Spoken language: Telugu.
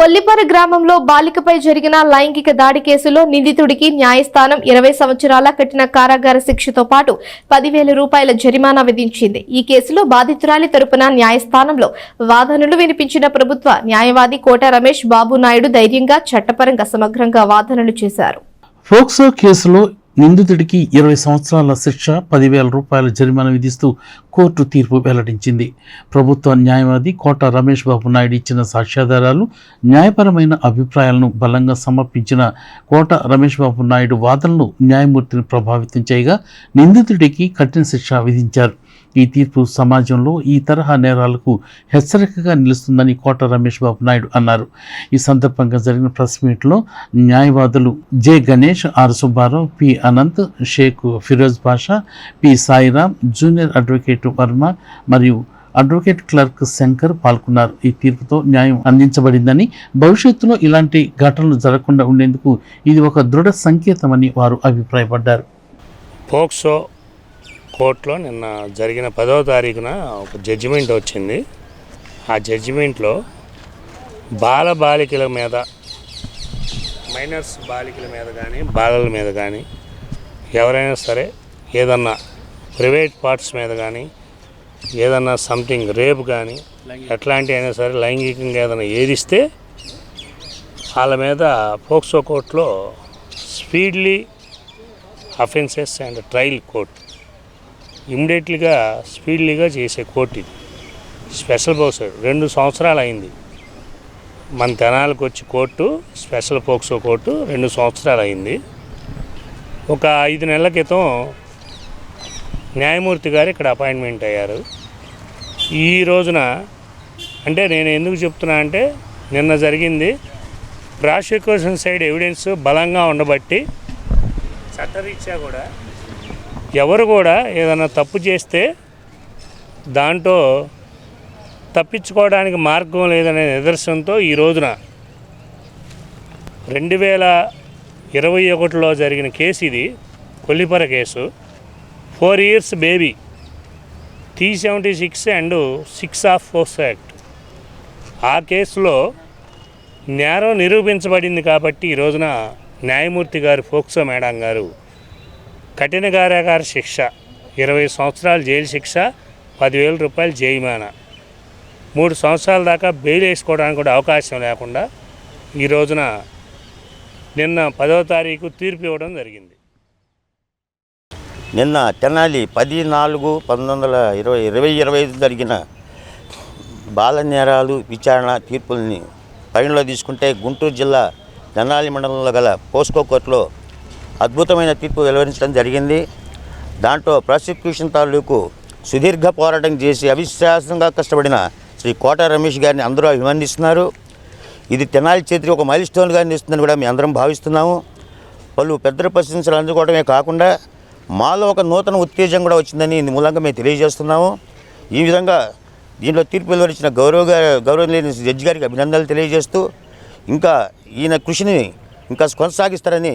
కొల్లిపర గ్రామంలో బాలికపై జరిగిన లైంగిక దాడి కేసులో నిందితుడికి న్యాయస్థానం ఇరవై సంవత్సరాల కఠిన కారాగార శిక్షతో పాటు పదివేల రూపాయల జరిమానా విధించింది. ఈ కేసులో బాధితురాలి తరపున న్యాయస్థానంలో వాదనలు వినిపించిన ప్రభుత్వ న్యాయవాది కోట రమేష్ బాబు నాయుడు ధైర్యంగా చట్టపరంగా సమగ్రంగా వాదనలు చేశారు. ఫోక్సో కేసులో నిందితుడికి ఇరవై సంవత్సరాల శిక్ష పదివేల రూపాయల జరిమానా విధిస్తూ కోర్టు తీర్పు వెల్లడించింది. ప్రభుత్వ న్యాయవాది కోట రమేష్ బాబు నాయుడు ఇచ్చిన సాక్ష్యాధారాలు న్యాయపరమైన అభిప్రాయాలను బలంగా సమర్పించిన కోట రమేష్ బాబు నాయుడు వాదనలు న్యాయమూర్తిని ప్రభావితం చేయగా నిందితుడికి కఠిన శిక్ష విధించారు. ఈ తీర్పు సమాజంలో ఈ తరహా నేరాలకు హెచ్చరికగా నిలుస్తుందని కోట రమేష్ బాబు నాయుడు అన్నారు. ఈ సందర్భంగా జరిగిన ప్రెస్ మీట్లో న్యాయవాదులు J Ganesh R Subbarao P Anant Sheikh Firoz Basha P Sairam junior advocate Varma మరియు అడ్వకేట్ క్లర్క్ శంకర్ పాల్గొన్నారు. ఈ తీర్పుతో న్యాయం అందించబడిందని భవిష్యత్తులో ఇలాంటి ఘటనలు జరగకుండా ఉండేందుకు ఇది ఒక దృఢ సంకేతమని వారు అభిప్రాయపడ్డారు. పోక్సో కోర్టులో నిన్న జరిగిన పదవ తారీఖున ఒక జడ్జిమెంట్ వచ్చింది. ఆ జడ్జిమెంట్లో బాల బాలికల మీద మైనర్స్ బాలికల మీద కానీ బాలల మీద కానీ ఎవరైనా సరే ఏదన్నా ప్రైవేట్ పార్ట్స్ మీద కానీ ఏదన్నా సంథింగ్ రేపు కానీ ఎట్లాంటి అయినా సరే లైంగికంగా ఏదైనా ఏదిస్తే వాళ్ళ మీద పోక్సో కోర్టులో speedily offences and trial court ఇమ్మీడియట్లీగా స్పీడ్లీగా చేసే కోర్టు ఇది. స్పెషల్ పోక్సో రెండు సంవత్సరాలు అయింది మన తెనాలకు వచ్చి కోర్టు స్పెషల్ పోక్సో కోర్టు రెండు సంవత్సరాలు అయింది ఒక ఐదు నెలల క్రితం న్యాయమూర్తి గారు ఇక్కడ అపాయింట్మెంట్ అయ్యారు. ఈ రోజున అంటే నేను ఎందుకు చెప్తున్నా అంటే నిన్న జరిగింది ప్రాసిక్యూషన్ సైడ్ ఎవిడెన్స్ బలంగా ఉండబట్టి చట్టరీత్యా కూడా ఎవరు కూడా ఏదైనా తప్పు చేస్తే దాంట్లో తప్పించుకోవడానికి మార్గం లేదనే నిదర్శనంతో ఈ రోజున రెండు వేల ఇరవై ఒకటిలో జరిగిన కేసు ఇది Kollipara case. Four years baby T seventy six and six of force act ఆ కేసులో నేరం నిరూపించబడింది కాబట్టి ఈ రోజున న్యాయమూర్తి గారు ఫోక్సో మేడం గారు కఠిన కార్యాగార శిక్ష ఇరవై సంవత్సరాలు జైలు శిక్ష పదివేల రూపాయలు జైమానా మూడు సంవత్సరాల దాకా బెయిల్ వేసుకోవడానికి కూడా అవకాశం లేకుండా ఈ రోజున నిన్న పదవ తారీఖు తీర్పు ఇవ్వడం జరిగింది. నిన్న తెనాలి పది నాలుగు పంతొమ్మిది వందల ఇరవై ఇరవై ఇరవై ఐదు జరిగిన బాల నేరాలు విచారణ తీర్పుల్ని పరిగణలో తీసుకుంటే గుంటూరు జిల్లా తెనాలి మండలంలో గల పోస్కో కోర్టులో అద్భుతమైన తీర్పు వెలువరించడం జరిగింది. దాంట్లో ప్రాసిక్యూషన్ తాలూకు సుదీర్ఘ పోరాటం చేసి అవిశ్వాసంగా కష్టపడిన శ్రీ కోట రమేష్ గారిని అందరూ అభినందిస్తున్నారు ఇది తెనాలి చేతికి ఒక మైల్ స్టోన్గా నిస్తుందని కూడా మేము అందరం భావిస్తున్నాము. పలు పెద్ద ప్రశంసలు అందుకోవడమే కాకుండా మాలో ఒక నూతన ఉత్తేజం కూడా వచ్చిందని ఇందు మూలంగా మేము తెలియజేస్తున్నాము. ఈ విధంగా దీంట్లో తీర్పు వెలువరించిన గౌరవ గౌరవం లేని జడ్జి గారికి అభినందనలు తెలియజేస్తూ ఇంకా ఈయన కృషిని ఇంకా కొనసాగిస్తారని